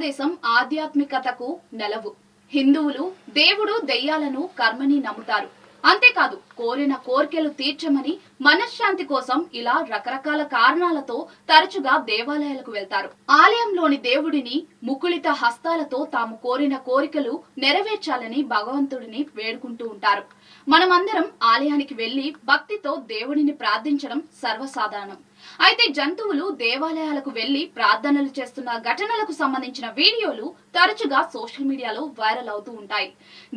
భారతదేశం ఆధ్యాత్మికతకు నెలవు. హిందువులు దేవుడు దెయ్యాలను కర్మని నమ్ముతారు. అంతేకాదు కోరిన కోర్కెలు తీర్చమని మనశ్శాంతి కోసం ఇలా రకరకాల కారణాలతో తరచుగా దేవాలయాలకు వెళ్తారు. ఆలయంలోని దేవుడిని ముకుళిత హస్తాలతో తాము కోరిన కోరికలు నెరవేర్చాలని భగవంతుడిని వేడుకుంటూ ఉంటారు. మనమందరం ఆలయానికి వెళ్ళి భక్తితో దేవుడిని ప్రార్థించడం సర్వసాధారణం. అయితే జంతువులు దేవాలయాలకు వెళ్ళి ప్రార్థనలు చేస్తున్న ఘటనలకు సంబంధించిన వీడియోలు తరచుగా సోషల్ మీడియాలో వైరల్ అవుతూ ఉంటాయి.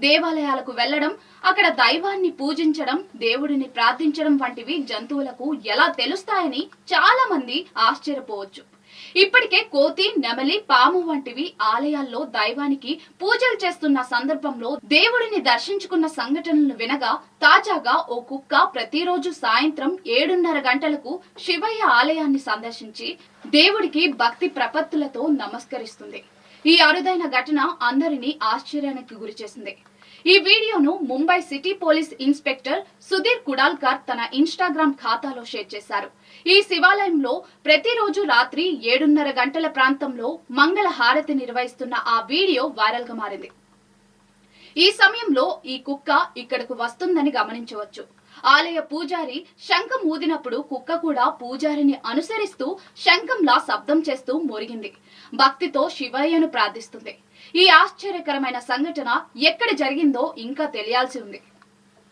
దేవాలయాలకు వెళ్ళడం అక్కడ దైవాన్ని పూజించడం దేవుడిని ప్రార్థించడం వంటివి జంతువులకు ఎలా తెలుస్తాయని చాలా మంది ఆశ్చర్యపోవచ్చు. ఇప్పటికే కోతి నెమలి పాము వంటివి ఆలయాల్లో దైవానికి పూజలు చేస్తున్న సందర్భంలో దేవుడిని దర్శించుకున్న సంఘటనలు వినగా తాజాగా ఓ కుక్క ప్రతిరోజు సాయంత్రం ఏడున్నర గంటలకు శివయ్య ఆలయాన్ని సందర్శించి దేవుడికి భక్తి ప్రపత్తులతో నమస్కరిస్తుంది. ఈ అరుదైన ఘటన అందరినీ ఆశ్చర్యానికి గురిచేసింది. ఈ వీడియోను Mumbai city police inspector Sudhir Kudalkar తన ఇన్స్టాగ్రామ్ ఖాతాలో షేర్ చేశారు. ఈ శివాలయంలో ప్రతిరోజు రాత్రి ఏడున్నర గంటల ప్రాంతంలో మంగళ హారతి నిర్వహిస్తున్న ఆ వీడియో వైరల్గా మారింది. ఈ సమయంలో ఈ కుక్క ఇక్కడకు వస్తుందని గమనించవచ్చు. ఆలయ పూజారి శంఖం ఊదినప్పుడు కుక్క కూడా పూజారిని అనుసరిస్తూ శంఖంలా శబ్దం చేస్తూ మొరిగింది. భక్తితో శివయ్యను ప్రార్థిస్తుంది. ఈ ఆశ్చర్యకరమైన సంఘటన ఎక్కడ జరిగిందో ఇంకా తెలియాల్సి ఉంది.